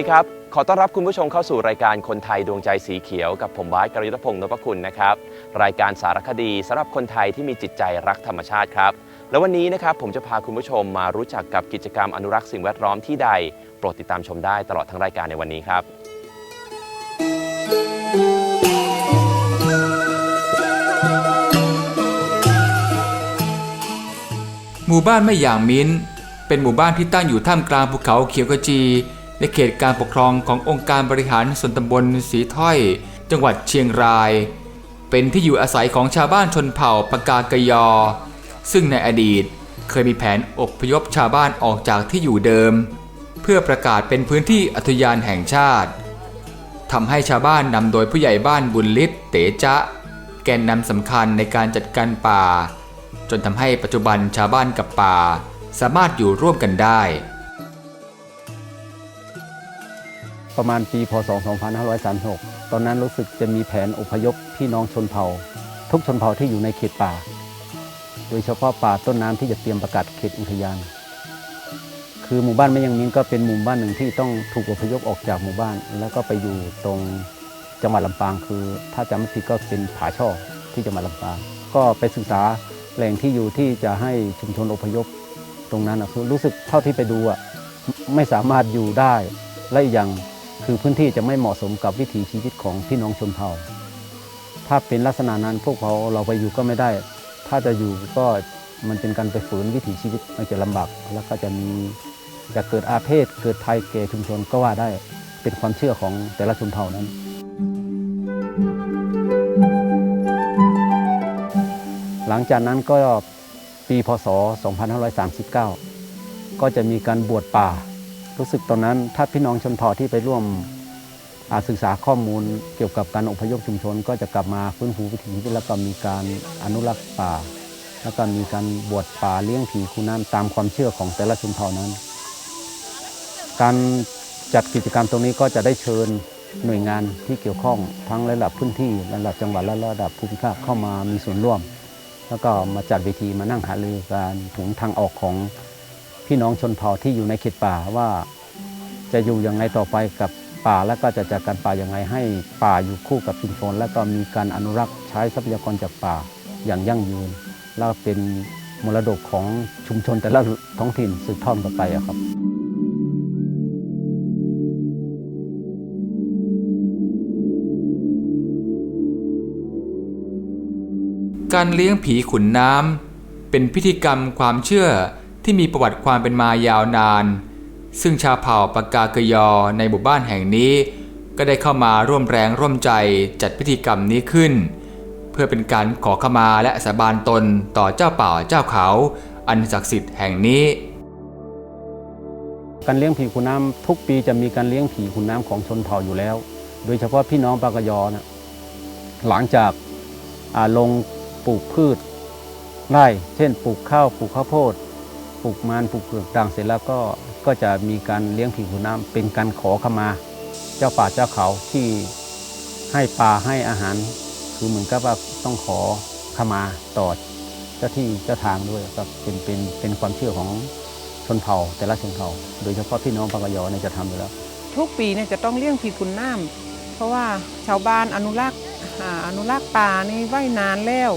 สวัสดีครับ ขอต้อนรับคุณผู้ชมเข้าสู่รายการคนไทยดวงใจสีเขียวกับผมบาสกรยุทธพงศ์นพคุณนะครับ รายการสารคดีสำหรับคนไทยที่มีจิตใจรักธรรมชาติครับ และวันนี้นะครับผมจะพาคุณผู้ชมมารู้จักกับกิจกรรมอนุรักษ์สิ่งแวดล้อมที่ใด โปรดติดตามชมได้ตลอดทั้งรายการในวันนี้ครับ หมู่บ้านแม่อย่างมิ้น เป็นหมู่บ้านที่ตั้งอยู่ท่ามกลางภูเขาเขียวกจี ในเขตการปกครองขององค์การบริหารส่วนตำบลสีถ้อย จังหวัดเชียงราย เป็นที่อยู่อาศัยของชาวบ้านชนเผ่าปากากยอ ซึ่งในอดีตเคยมีแผนอพยพชาวบ้านออกจากที่อยู่เดิม เพื่อประกาศเป็นพื้นที่อุทยานแห่งชาติทำให้ชาวบ้านนำโดยผู้ใหญ่บ้านบุญฤทธิ์เตจะแกนนำสำคัญในการจัดการป่า จนทำให้ปัจจุบันชาวบ้านกับป่า สามารถอยู่ร่วมกันได้ ประมาณปีพศ 2536 ตอนนั้นรู้สึกจะมีแผนอพยพพี่น้องชนเผ่า ทุกชนเผ่าที่อยู่ในเขตป่า โดยเฉพาะป่าต้นน้ำที่จะเตรียมประกาศเขตอุทยาน คือหมู่บ้านแม่ยังมินก็เป็นหมู่บ้านหนึ่งที่ต้องถูกอพยพออกจากหมู่บ้าน แล้วก็ไปอยู่ตรงจังหวัดลำปางคือ ถ้าจำไม่ผิดก็เป็นผาช่อที่จังหวัดลำปาง ก็ไปศึกษาแหล่งที่อยู่ที่จะให้ชุมชนอพยพตรงนั้นนะคือรู้สึกเท่าที่ไปดูอะไม่สามารถอยู่ได้และอีกอย่าง คือพื้นที่จะไม่เหมาะสมกับวิถีชีวิตของพี่น้องชนเผ่า ถ้าเป็นลักษณะนั้นพวกเขาเราไปอยู่ก็ไม่ได้ ถ้าจะอยู่ก็มันเป็นการไปฝืนวิถีชีวิตมันจะลำบาก แล้วก็จะมีจะเกิดอาเพศ เกิดภัยแก่ชุมชนก็ว่าได้เป็นความเชื่อของแต่ละชนเผ่านั้น หลังจากนั้นก็ปีพศ 2539 ก็จะมีการบวชป่า รู้สึกตอนนั้นถ้าพี่น้องชนเผ่าที่ไปร่วมอ่าศึกษาข้อมูลเกี่ยวกับการอพยพชุมชน ก็จะกลับมาฟื้นฟูวิถีแล้วก็มีการอนุรักษ์ป่า แล้วก็มีการบวชป่าเลี้ยงผีคูน้ำตามความเชื่อของแต่ละชนเผ่านั้น การจัดกิจกรรมตรงนี้ก็จะได้เชิญหน่วยงานที่เกี่ยวข้องทั้งระดับพื้นที่ระดับจังหวัดและระดับภูมิภาคเข้ามามีส่วนร่วม แล้วก็มาจัดเวทีมานั่งหารือการถึงทางออกของ พี่น้องชนเผ่าที่อยู่ในเขตป่าว่าจะอยู่ยังไงต่อไปกับป่าแล้วก็จะจัดการป่ายังไงให้ป่าอยู่คู่กับชุมชน แล้วก็มีการอนุรักษ์ใช้ทรัพยากรจากป่าอย่างยั่งยืน แล้วเป็นมรดกของชุมชนแต่ละท้องถิ่นสืบทอดกันไปอะครับการเลี้ยงผีขุนน้ำเป็นพิธีกรรมความเชื่อ ที่มีประวัติความเป็นมายาวนาน ซึ่งชาวเผ่าปากากยอในหมู่บ้านแห่งนี้ ก็ได้เข้ามาร่วมแรงร่วมใจจัดพิธีกรรมนี้ขึ้น เพื่อเป็นการขอขมาและสาบานตนต่อเจ้าป่าเจ้าเขา อันศักดิ์สิทธิ์แห่งนี้การเลี้ยงผีขุนน้ำทุกปีจะมีการเลี้ยงผีขุนน้ำของชนเผ่าอยู่แล้ว โดยเฉพาะพี่น้องปากยอนะหลังจากาลงปลูกพืชไร่เช่นปลูกข้าวปลูกข้าวโพด ปลูกมันปลูกเผือกด่างเสร็จแล้วก็ก็จะมีการเลี้ยงผีขุนน้ำเป็นการขอขมา เจ้าป่าเจ้าเขาที่ให้ปลาให้อาหาร คือเหมือนกับว่าต้องขอขมาต่อเจ้าที่เจ้าทางด้วยครับเป็นเป็นเป็นความเชื่อของชนเผ่า แต่ละชนเผ่า โดยเฉพาะพี่น้องปากยอเนี่ยจะทำอยู่แล้ว ทุกปีเนี่ยจะต้องเลี้ยงผีขุนน้ำเพราะว่าชาวบ้านอนุรักษ์อ่าอนุรักษ์ป่านี่ไว้นานแล้ว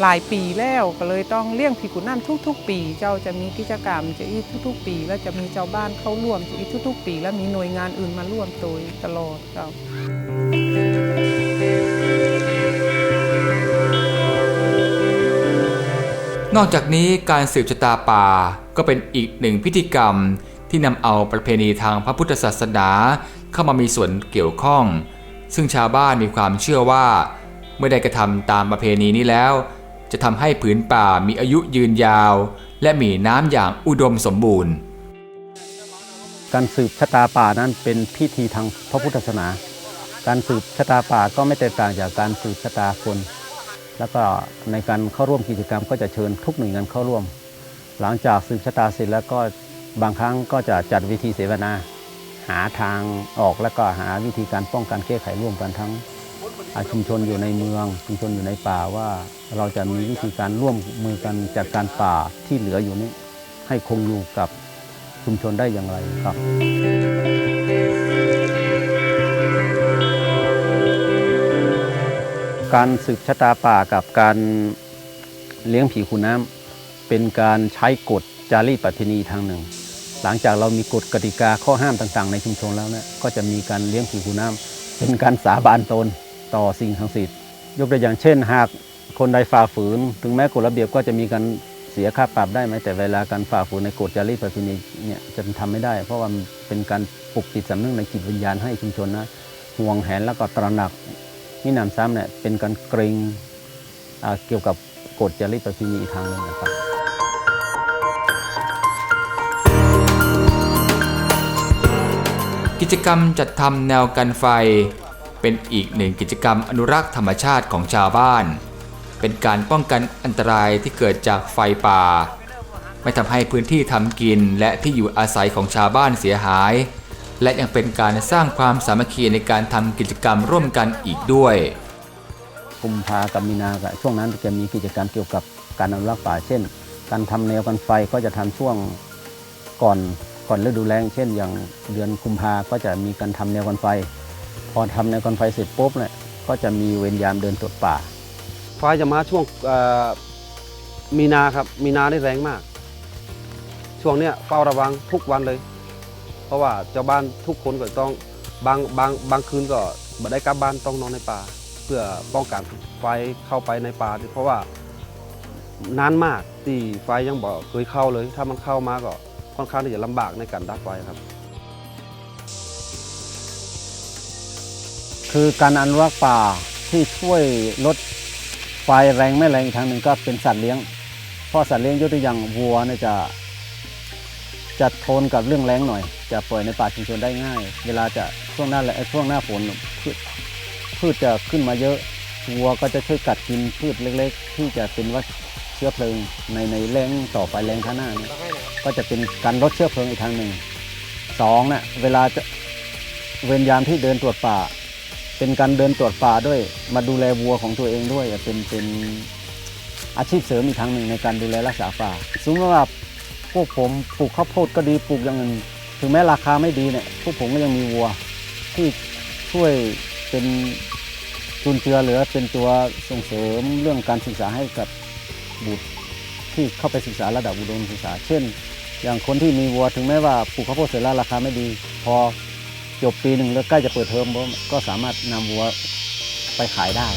หลายปีแล้วก็เลยต้องเลี้ยงผีขุนน้ำทุก ๆ ปี เจ้าจะมีกิจกรรมจะอีทุก ๆ ปี แล้วจะมีชาวบ้านเข้าร่วมจะอีทุก ๆ ปี แล้วมีหน่วยงานอื่นมาร่วมโดยตลอดเจ้านอกจากนี้การสืบชะตาป่าก็เป็นอีกหนึ่งพิธีกรรมที่นำเอาประเพณีทางพระพุทธศาสนาเข้ามามีส่วนเกี่ยวข้อง ซึ่งชาวบ้านมีความเชื่อว่า เมื่อได้กระทำตามประเพณีนี้แล้ว จะทำให้ผืนป่ามีอายุยืนยาว และมีน้ำอย่างอุดมสมบูรณ์ การสืบชะตาป่านั้นเป็นพิธีทางพระพุทธศาสนา การสืบชะตาป่าก็ไม่แตกต่างจากการสืบชะตาคน แล้วก็ในการเข้าร่วมกิจกรรมก็จะเชิญทุกหน่วยงานเข้าร่วม หลังจากสืบชะตาเสร็จแล้วก็บางครั้งก็จะจัดวิธีเสวนา หาทางออกแล้วก็หาวิธีการป้องกันแก้ไขร่วมกันทั้ง ชุมชนอยู่ในเมือง ชุมชนอยู่ในป่าว่าเราจะมีวิธีการร่วมมือกันจัดการป่าที่เหลืออยู่นี้ ให้คงอยู่กับชุมชนได้อย่างไรครับ การสืบชะตาป่ากับการเลี้ยงผีคูน้ำเป็นการใช้กฎจารีตประเพณีทางหนึ่ง หลังจากเรามีกฎกติกาข้อห้ามต่างๆ ในชุมชนแล้วเนี่ยก็จะมีการเลี้ยงผีคูน้ำเป็นการสาบานตน ต่อสิ่งศักดิ์สิทธิ์ยกตัวอย่างเช่น หากคนใดฝ่าฝืน ถึงแม้กฎระเบียบก็จะมีการเสียค่าปรับได้ไหมแต่เวลาการฝ่าฝืนในกฎจารีตประเพณีเนี่ยจะทำไม่ได้ เพราะว่ามันเป็นการปลุกจิตสำนึกในจิตวิญญาณให้ชุมชนนะห่วงแหนแล้วก็ตระหนักมินำซ้ำเนี่ยเป็นการเกรงเกี่ยวกับกฎจารีตประเพณีอีกทางหนึงนะครับกิจกรรมจัดทำแนวกันไฟ เป็นอีกหนึ่งกิจกรรมอนุรักษ์ธรรมชาติของชาวบ้าน เป็นการป้องกันอันตรายที่เกิดจากไฟป่า ไม่ทำให้พื้นที่ทำกินและที่อยู่อาศัยของชาวบ้านเสียหาย และยังเป็นการสร้างความสามัคคีในการทำกิจกรรมร่วมกันอีกด้วยกุมภากับมีนาช่วงนั้นจะมีกิจกรรมเกี่ยวกับการอนุรักษ์ป่า เช่น การทำแนวกันไฟก็จะทำช่วงก่อนก่อนฤดูแล้ง เช่น อย่างเดือนกุมภาก็จะมีการทำแนวกันไฟ พอทำแนกันไฟเสร็จปุ๊บเนี่ยก็จะมีเวรยามเดินตรวจป่าไฟจะมาช่วงมีนาครับ มีนาได้แรงมาก ช่วงเนี้ยเฝ้าระวังทุกวันเลย เพราะว่าเจ้าบ้านทุกคนก็ต้องบางบางบางคืนก็บ่ได้กลับบ้านต้องนอนในป่า เพื่อป้องกันไฟเข้าไปในป่าเพราะว่านานมากที่ไฟยังบอกเคยเข้าเลย ถ้ามันเข้ามาก็ค่อนข้างที่จะลำบากในการดับไฟครับ คือการอนุรักษ์ป่าที่ช่วยลดไฟแรงไม่แรงอีกทางหนึ่งก็เป็นสัตว์เลี้ยงเพราะสัตว์เลี้ยงยกตัวอย่างวัวเนี่ยจะจะทนกับเรื่องแรงหน่อย จะปล่อยในป่าชุมชนได้ง่าย เวลาจะช่วงหน้าแล้ช่วงหน้าฝนพืชพืชจะขึ้นมาเยอะวัวก็จะช่วยกัดกินพืชเล็ก ๆ ที่จะเป็นว่าเชื้อเพลิงในในแรงต่อไปแรงข้างหน้าเนี่ยก็จะเป็นการลดเชื้อเพลิงอีกทางหนึ่งสองเนี่ยเวลาจะเวรยามที่เดินตรวจป่า เป็นการเดินตรวจป่าด้วย มาดูแลวัวของตัวเองด้วยเป็นเป็นอาชีพเสริมอีกทางหนึ่งในการดูแลรักษาป่าสมมติว่าพวกผมปลูกข้าวโพดก็ดีปลูกอย่างอื่นถึงแม้ราคาไม่ดีเนี่ยพวกผมก็ยังมีวัวที่ช่วยเป็นจุนเจือเหรือเป็นตัวส่งเสริมเรื่องการศึกษาให้กับบุตรที่เข้าไปศึกษาระดับอุดมศึกษา เช่น อย่างคนที่มีวัวถึงแม้ว่าปลูกข้าวโพดเสร็จแล้วราคาไม่ดี พอ จบปีหนึ่งแล้วใกล้จะเปิดเทอมก็สามารถนำวัวไปขายได้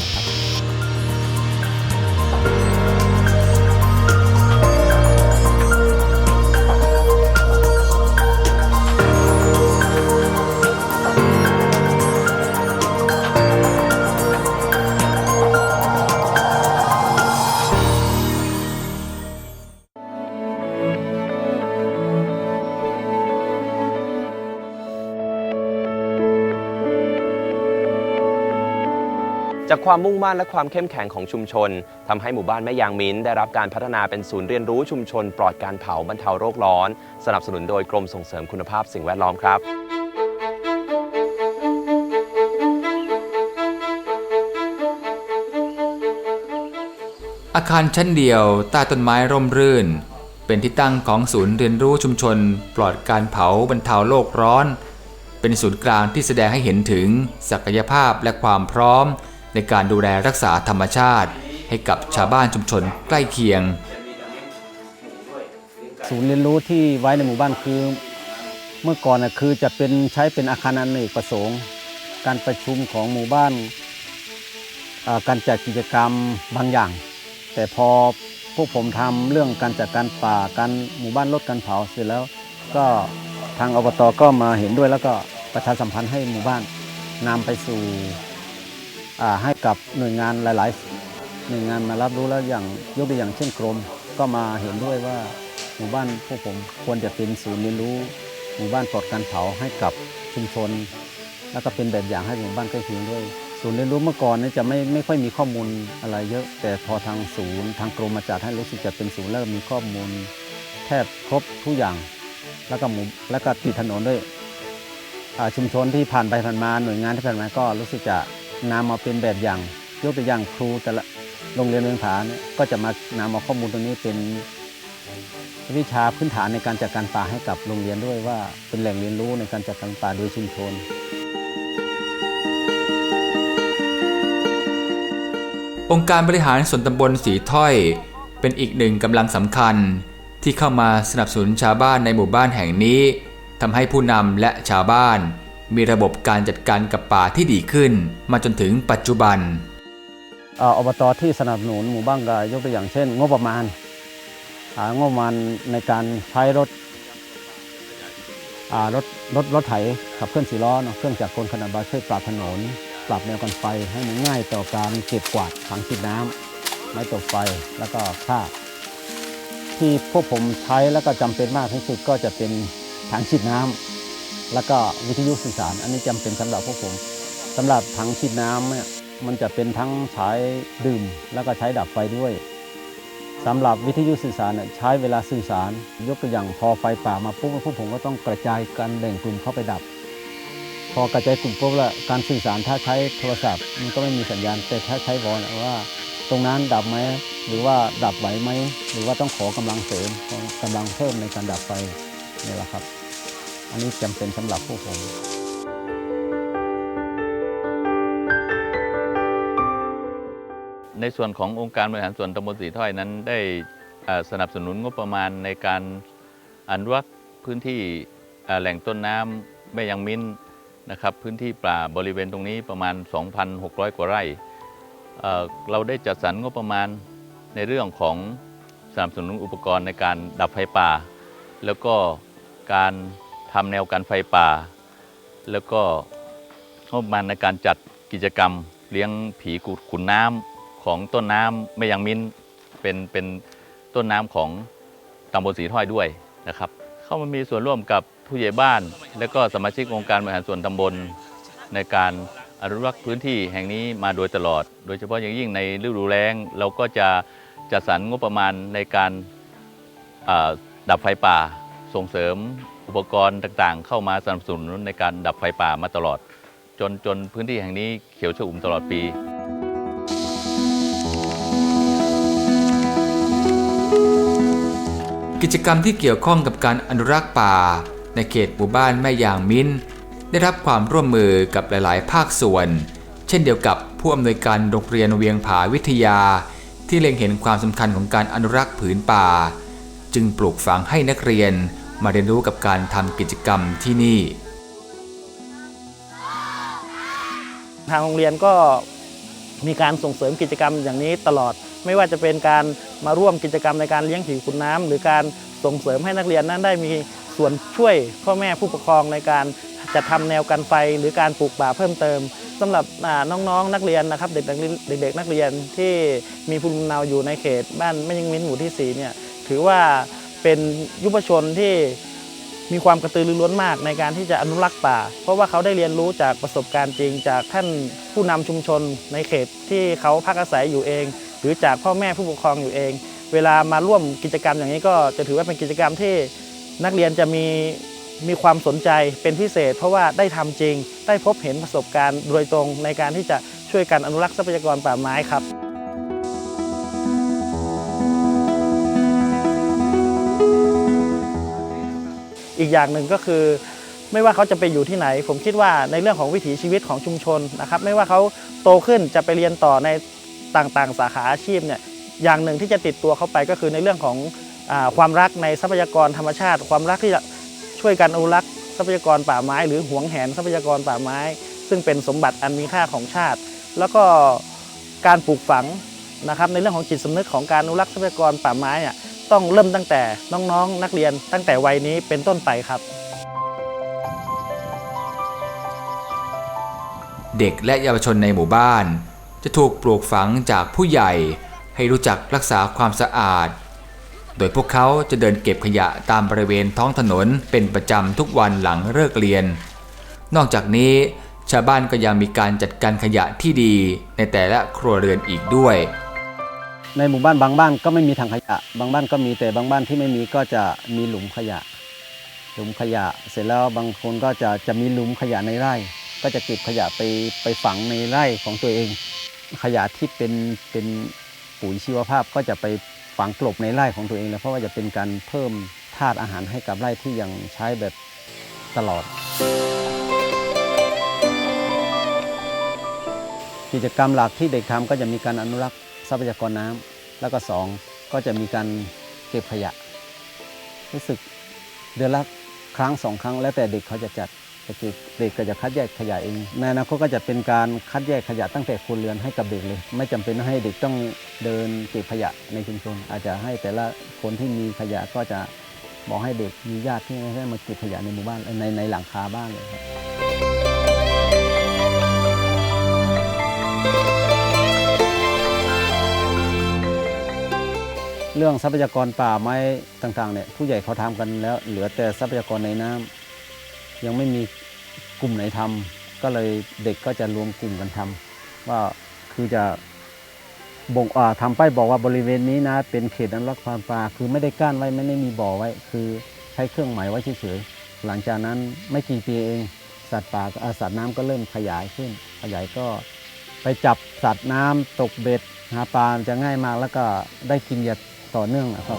ความมุ่งมั่นและความเข้มแข็งของชุมชนทำให้หมู่บ้านแม่ยางมิ้น ได้รับการพัฒนาเป็นศูนย์เรียนรู้ชุมชน ปลอดการเผาบรรเทาโรคร้อน สนับสนุนโดยกรมส่งเสริมคุณภาพสิ่งแวดล้อมครับอาคารชั้นเดียวใต้ต้นไม้ร่มรื่น เป็นที่ตั้งของศูนย์เรียนรู้ชุมชน ปลอดการเผาบรรเทาโลกร้อน เป็นศูนย์กลางที่แสดงให้เห็นถึงศักยภาพและความพร้อม ในการดูแลรักษาธรรมชาติ ให้กับชาวบ้านชุมชนใกล้เคียง ศูนย์เรียนรู้ที่ไว้ในหมู่บ้านคือ เมื่อก่อนนะคือจะเป็นใช้เป็นอาคารอเนกประสงค์ การประชุมของหมู่บ้าน การจัดกิจกรรมบางอย่าง แต่พอพวกผมทำเรื่องการจัดการป่าการหมู่บ้านลดการเผาเสร็จแล้ว ก็ทางอบตก็มาเห็นด้วยแล้วก็ประชาสัมพันธ์ให้หมู่บ้านนำไปสู่ ให้กับหน่วยงานหลาย ๆ หน่วยงานมารับรู้แล้วอย่างยกตัวอย่างเช่นกรม ก็มาเห็นด้วยว่าหมู่บ้านพวกผมควรจะเป็นศูนย์เรียนรู้ หมู่บ้านปลอดการเผาให้กับชุมชน แล้วก็เป็นแบบอย่างให้หมู่บ้านใกล้เคียงด้วยศูนย์เรียนรู้เมื่อก่อนนี่จะไม่ไม่ค่อยมีข้อมูลอะไรเยอะ แต่พอทางศูนย์ ทางกรมมาจัดให้รู้สึกจะเป็นศูนย์แล้วมีข้อมูลแทบครบทุกอย่าง แล้วก็หมู่แล้วก็ติดถนนด้วยชุมชนที่ผ่านไปผ่านมาหน่วยงานที่ผ่านมาก็รู้สึกจะ นำมาเป็นแบบอย่างยกตัวอย่างครูแต่ละโรงเรียนเมืองผาเนี่ยก็จะมานำเอาข้อมูลตรงนี้เป็นวิชาพื้นฐานในการจัดการป่าให้กับโรงเรียนด้วยว่าเป็นแหล่งเรียนรู้ในการจัดการป่าโดยชุมชนองค์การบริหารส่วนตำบลสีถ้อย เป็นอีกหนึ่งกำลังสำคัญ ที่เข้ามาสนับสนุนชาวบ้านในหมู่บ้านแห่งนี้ทำให้ผู้นำและชาวบ้าน มีระบบการจัดการกับป่าที่ดีขึ้น มาจนถึงปัจจุบันออบตที่สนับสนุนหมู่บ้านก็ยกตัวอย่างเช่น งบประมาณหางบประมาณในการใช้รถรถรถรถไถขับเคลื่อนสี่ล้อเนอะเครื่องจักรกลขนาดเบาช่วยปรับถนน ปรับแนวกันไฟให้มันง่ายต่อการเก็บกวาดถังฉีดน้ำไม้ตกไฟแล้วก็ผ้าที่พวกผมใช้แล้วก็จำเป็นมากที่สุดก็จะเป็นถังฉีดน้ำ แล้วก็วิทยุสื่อสาร อันนี้จำเป็นสำหรับพวกผมสำหรับถังฉีดน้ำเนี่ยมันจะเป็นทั้งใช้ดื่ม แล้วก็ใช้ดับไฟด้วยสำหรับวิทยุสื่อสารเนี่ยใช้เวลาสื่อสาร ยกตัวอย่างพอไฟป่ามาปุ๊บพวกผมก็ต้องกระจายกันแบ่งกลุ่มเข้าไปดับ พอกระจายกลุ่มปุ๊บแล้วการสื่อสารถ้าใช้โทรศัพท์ มันก็ไม่มีสัญญาณ แต่ถ้าใช้วอลเนี่ยว่าตรงนั้นดับไหมหรือว่าดับไหวไหมหรือว่าต้องขอกำลังเสริมขอกำลังเพิ่มในการดับไฟนี่แหละครับ อันนี้จำเป็นสำหรับพวกผมในส่วนขององค์การบริหารส่วนตำบลสีถ้อยนั้นได้สนับสนุนงบประมาณในการอนุรักษ์พื้นที่แหล่งต้นน้ำแม่ยังมิ้นนะครับพื้นที่ป่าบริเวณตรงนี้ประมาณ 2,600 กว่าไร่ เราได้จัดสรรงบประมาณในเรื่องของสนับสนุนอุปกรณ์ในการดับไฟป่า แล้วก็การ ทำแนวกันไฟป่า แล้วก็งบประมาณในการจัดกิจกรรม เลี้ยงผีขุนน้ำของต้นน้ำแม่ยังมิ้นเป็นเป็นต้นน้ำของตำบลสีถ้อยด้วยนะครับ เข้ามามีส่วนร่วมกับผู้ใหญ่บ้าน และก็สมาชิกองค์การบริหารส่วนตำบลในการอนุรักษ์พื้นที่แห่งนี้มาโดยตลอด โดยเฉพาะอย่างยิ่งในฤดูแล้ง เราก็จะจัดสรรงบประมาณในการดับไฟป่าส่งเสริม อุปกรณ์ต่างๆ เข้ามาสนับสนุนในการดับไฟป่ามาตลอด จนจนพื้นที่แห่งนี้เขียวชอุ่มตลอดปี กิจกรรมที่เกี่ยวข้องกับการอนุรักษ์ป่า ในเขตหมู่บ้านแม่ยางมิ้น ได้รับความร่วมมือกับหลาย ๆ ภาคส่วน เช่นเดียวกับผู้อำนวยการโรงเรียนเวียงผาวิทยา ที่เล็งเห็นความสำคัญของการอนุรักษ์ผืนป่า จึงปลูกฝังให้นักเรียน มาเรียนรู้กับการทำกิจกรรมที่นี่ ทางโรงเรียนก็มีการส่งเสริมกิจกรรมอย่างนี้ตลอด ไม่ว่าจะเป็นการมาร่วมกิจกรรมในการเลี้ยงผีขุนน้ำหรือการส่งเสริมให้นักเรียนนั้นได้มีส่วนช่วยพ่อแม่ผู้ปกครองในการจัดทำแนวกันไฟหรือการปลูกป่าเพิ่มเติมสำหรับน้องๆนักเรียนนะครับเด็กๆเด็กๆนักเรียนที่มีภูมิลำเนาอยู่ในเขต บ้านแม่ยังมิ้นหมู่ที่สี่เนี่ยถือว่า เป็นยุวชนที่มีความกระตือรือร้นมากในการที่จะอนุรักษ์ป่า เพราะว่าเขาได้เรียนรู้จากประสบการณ์จริง จากท่านผู้นำชุมชนในเขตที่เขาพักอาศัยอยู่เอง หรือจากพ่อแม่ผู้ปกครองอยู่เอง เวลามาร่วมกิจกรรมอย่างนี้ก็จะถือว่าเป็นกิจกรรมที่นักเรียนจะมีมีความสนใจเป็นพิเศษ เพราะว่าได้ทำจริง ได้พบเห็นประสบการณ์โดยตรงในการที่จะช่วยกันอนุรักษ์ทรัพยากรป่าไม้ครับ อีกอย่างหนึ่งก็คือ ไม่ว่าเขาจะไปอยู่ที่ไหน ผมคิดว่าในเรื่องของวิถีชีวิตของชุมชนนะครับ ไม่ว่าเขาโตขึ้นจะไปเรียนต่อในต่างๆ สาขาอาชีพเนี่ยอย่างหนึ่งที่จะติดตัวเขาไปก็คือในเรื่องของอความรักในทรัพยากรธรรมชาติ ความรักที่จะช่วยกันอนุรักษ์ทรัพยากรป่าไม้ หรือหวงแหนทรัพยากรป่าไม้ ซึ่งเป็นสมบัติอันมีค่าของชาติ แล้วก็การปลูกฝังนะครับในเรื่องของจิตสำนึกของการอนุรักษ์ทรัพยากรป่าไม้อะ ต้องเริ่มตั้งแต่น้องๆนักเรียนตั้งแต่วัยนี้เป็นต้นไปครับ เด็กและเยาวชนในหมู่บ้าน จะถูกปลูกฝังจากผู้ใหญ่ให้รู้จักรักษาความสะอาด โดยพวกเขาจะเดินเก็บขยะตามบริเวณท้องถนนเป็นประจำทุกวันหลังเลิกเรียน นอกจากนี้ชาวบ้านก็ยังมีการจัดการขยะที่ดีในแต่ละครัวเรือนอีกด้วย ในหมู่บ้านบางบ้านก็ไม่มีถังขยะ บางบ้านก็มีแต่บางบ้านที่ไม่มีก็จะมีหลุมขยะ หลุมขยะ เสร็จแล้วบางคนก็จะจะมีหลุมขยะในไร่ ก็จะเก็บขยะไปไปฝังในไร่ของตัวเอง ขยะที่เป็นเป็นปุ๋ยชีวภาพก็จะไปฝังกลบในไร่ของตัวเองเลยเพราะว่าจะเป็นการเพิ่มธาตุอาหารให้กับไร่ที่ยังใช้แบบตลอด กิจกรรมหลักที่เด็กทำก็จะมีการอนุรักษ์ ทรัพยากรน้ำแล้วก็สองก็จะมีการเก็บขยะ รู้สึกเดือนละครั้งสองครั้ง แล้วแต่เด็กเขาจะจัดแต่คือเด็กก็จะคัดแยกขยะเองในอนาคตก็จะเป็นการคัดแยกขยะตั้งแต่ครัวเรือนให้กับเด็กเลย ไม่จำเป็นให้เด็กต้องเดินเก็บขยะในชุมชน อาจจะให้แต่ละคนที่มีขยะก็จะบอกให้เด็กมีญาติที่ให้มาเก็บขยะในหมู่บ้านในในหลังคาบ้านเลยครับ เรื่องทรัพยากรป่าไม้ต่างๆเนี่ยผู้ใหญ่เขาทำกันแล้ว เหลือแต่ทรัพยากรในน้ำยังไม่มีกลุ่มไหนทำก็เลยเด็กก็จะรวมกลุ่มกันทำว่าคือจะบ่งอ่าทำป้ายบอกว่าบริเวณนี้นะ เป็นเขตอนุรักษ์ความป่าคือไม่ได้กั้นไว้ไม่ได้มีบ่อไว้ คือใช้เครื่องหมายไว้เฉยๆหลังจากนั้นไม่กี่ปีเอง สัตว์ป่าอ่าสัตว์น้ำก็เริ่มขยายขึ้น ขยายก็ไปจับสัตว์น้ำตกเบ็ดหาปลาจะง่ายมากแล้วก็ได้กินอย่า ต่อเนื่องนะครับ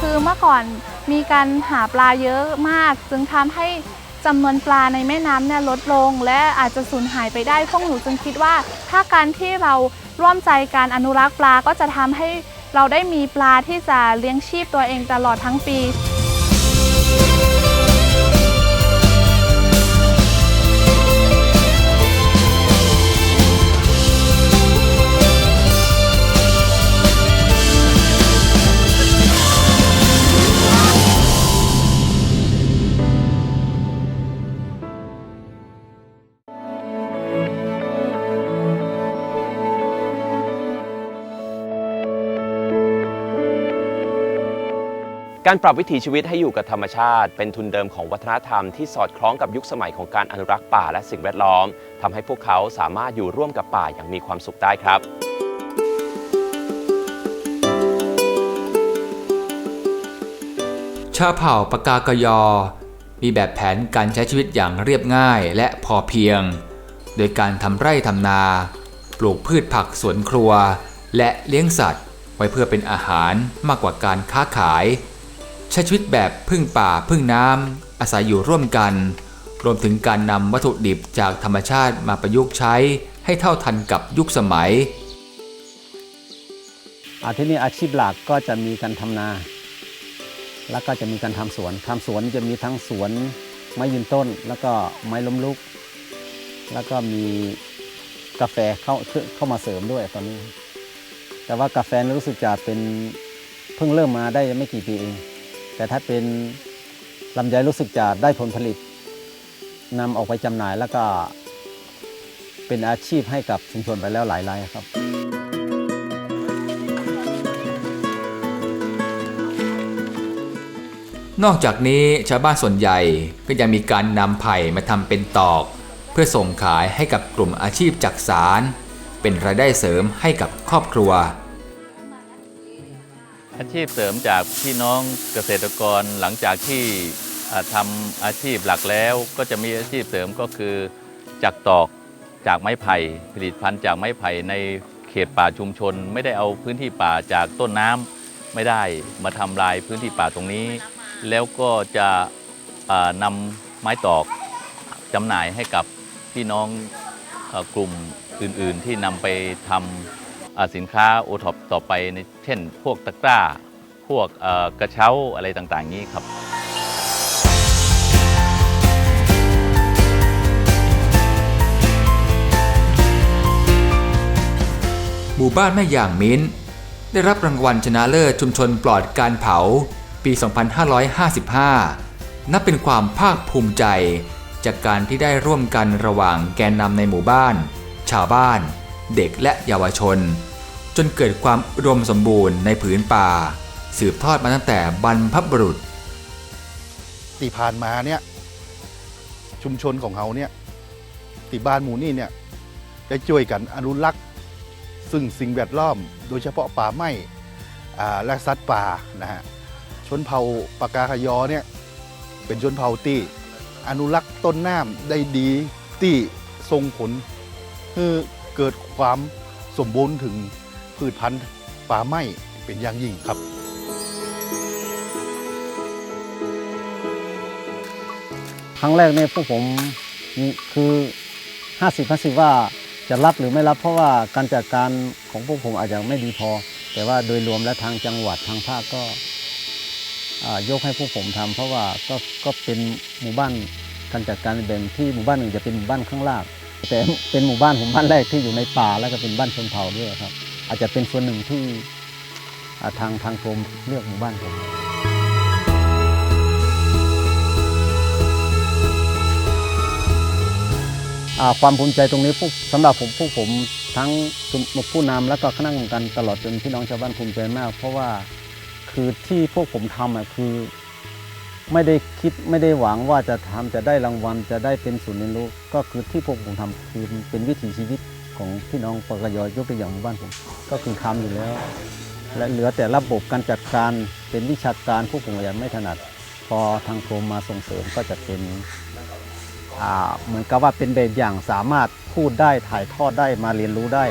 คือเมื่อก่อนมีการหาปลาเยอะมาก จึงทำให้จำนวนปลาในแม่น้ำเนี่ยลดลง และอาจจะสูญหายไปได้พวกหนูจึงคิดว่า ถ้าการที่เราร่วมใจการอนุรักษ์ปลาก็จะทำให้เราได้มีปลาที่จะเลี้ยงชีพตัวเองตลอดทั้งปี การปรับวิถีชีวิตให้อยู่กับธรรมชาติ เป็นทุนเดิมของวัฒนธรรมที่สอดคล้องกับยุคสมัยของการอนุรักษ์ป่าและสิ่งแวดล้อมทำให้พวกเขาสามารถอยู่ร่วมกับป่าอย่างมีความสุขได้ครับชาวเผ่าปากากยอ มีแบบแผนการใช้ชีวิตอย่างเรียบง่ายและพอเพียง โดยการทำไร่ทำนา ปลูกพืชผักสวนครัว และเลี้ยงสัตว์ ไว้เพื่อเป็นอาหารมากกว่าการค้าขาย ใช้ชีวิตแบบพึ่งป่าพึ่งน้ำอาศัยอยู่ร่วมกัน รวมถึงการนำวัตถุดิบจากธรรมชาติมาประยุกต์ใช้ให้เท่าทันกับยุคสมัยอาที่นี่อาชีพหลักก็จะมีการทำนา แล้วก็จะมีการทำสวนทำสวนจะมีทั้งสวนไม้ยืนต้น แล้วก็ไม้ล้มลุก แล้วก็มีกาแฟเข้าเข้ามาเสริมด้วยตอนนี้ แต่ว่ากาแฟรู้สึกจะเป็นเพิ่งเริ่มมาได้ไม่กี่ปีเอง แต่ถ้าเป็นลำไยรู้สึกจะได้ผลผลิตนำออกไปจำหน่ายแล้วก็เป็นอาชีพให้กับชุมชนไปแล้วหลายรายครับ นอกจากนี้ชาวบ้านส่วนใหญ่ก็ยังมีการนำไผ่มาทำเป็นตอก เพื่อส่งขายให้กับกลุ่มอาชีพจักสาร เป็นรายได้เสริมให้กับครอบครัว อาชีพเสริมจากพี่น้องเกษตรกรหลังจากที่ทำอาชีพหลักแล้วก็จะมีอาชีพเสริมก็คือจากตอกจากไม้ไผ่ผลิตภัณฑ์จากไม้ไผ่ในเขตป่าชุมชน ไม่ได้เอาพื้นที่ป่าจากต้นน้ำไม่ได้มาทำลายพื้นที่ป่าตรงนี้ แล้วก็จะอ่านำไม้ตอกจำหน่ายให้กับพี่น้องกลุ่มอื่น ๆ ที่นำไปทำอ่า สินค้าโอท็อปต่อไปในเช่น พวกตะกร้า พวกกระเช้าอะไรต่างๆนี้ครับหมู่บ้านแม่ย่างมิ้น ได้รับรางวัลชนะเลิศชุมชนปลอดการเผา ปี 2555 นับเป็นความภาคภูมิใจ จากการที่ได้ร่วมกันระหว่างแกนนำในหมู่บ้าน ชาวบ้าน เด็กและเยาวชน จนเกิดความอุดมสมบูรณ์ในผืนป่า สืบทอดมาตั้งแต่บรรพบุรุษที่ผ่านมาเนี่ยชุมชนของเขาเนี่ยที่บ้านหมู่นี่เนี่ยได้ช่วยกันอนุรักษ์ ซึ่งสิ่งแวดล้อม โดยเฉพาะป่าไม้และสัตว์ป่านะฮะชนเผ่าปากาขยอเนี่ยเป็นชนเผ่าที่อนุรักษ์ต้นน้ำได้ดีที่ทรงผลคือ เกิดความสมบูรณ์ถึงพืชพันธุ์ป่าไม้เป็นอย่างยิ่งครับ ครั้งแรกเนี่ยพวกผมคือ 50 50 ว่าจะรับหรือไม่รับ เพราะว่าการจัดการของพวกผมอาจจะไม่ดีพอ แต่ว่าโดยรวมและทางจังหวัดทางภาคก็ยกให้พวกผมทำเพราะว่าก็ก็เป็นหมู่บ้านการจัดการแบบที่หมู่บ้านหนึ่งจะเป็นหมู่บ้านข้างล่าง แต่เป็นหมู่บ้านผมบ้านแรกที่อยู่ในป่าแล้วก็เป็นบ้านชนเผ่าด้วยครับ อาจจะเป็นส่วนหนึ่งที่ทางทางกรมเลือกหมู่บ้านผมความภูมิใจตรงนี้พวกสำหรับผมพวกผมทั้งผู้นำและก็คณะกรรมการตลอดจนพี่น้องชาวบ้านภูมิใจมาก เพราะว่าคือที่พวกผมทำอะคือ ไม่ได้คิดไม่ได้หวังว่าจะทำจะได้รางวัลจะได้เป็นศูนย์เรียนรู้ก็คือที่พวกผมทำคือเป็นวิถีชีวิตของพี่น้องปกยอยกตัวอย่างหมู่บ้านผมก็คือทำอยู่แล้ว และเหลือแต่ระบบการจัดการเป็นวิชาการพวกผมยังไม่ถนัด พอทางกรมมาส่งเสริมก็จะเป็นเหมือนกับว่าเป็นแบบอย่างสามารถพูดได้ถ่ายทอดได้มาเรียนรู้ได้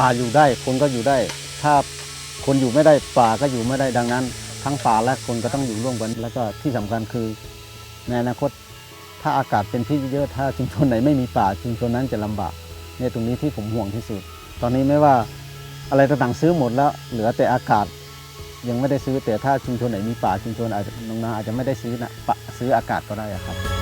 ป่าอยู่ได้คนก็อยู่ได้ ถ้าคนอยู่ไม่ได้ป่าก็อยู่ไม่ได้ดังนั้น ทั้งป่าและคนก็ต้องอยู่ร่วมกัน แล้วก็ที่สำคัญคือในอนาคตถ้าอากาศเป็นพิษเยอะถ้าชุมชนไหนไม่มีป่าชุมชนนั้นจะลำบากเนี่ยตรงนี้ที่ผมห่วงที่สุด ตอนนี้ไม่ว่าอะไรต่างๆซื้อหมดแล้ว เหลือแต่อากาศยังไม่ได้ซื้อแต่ถ้าชุมชนไหนมีป่าชุมชนอาจจะน้องนาอาจจะไม่ได้ซื้อนะปะซื้ออากาศก็ได้ครับ